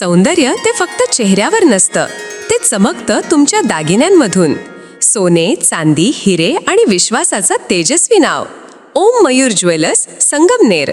सौंदर्य ते फक्त चेहऱ्यावर नसतं. ते चमकतं तुमच्या दागिन्यांमधून. सोने चांदी हिरे आणि विश्वासाचं तेजस्वी नाव. ओम मयूर ज्वेलर्स संगमनेर.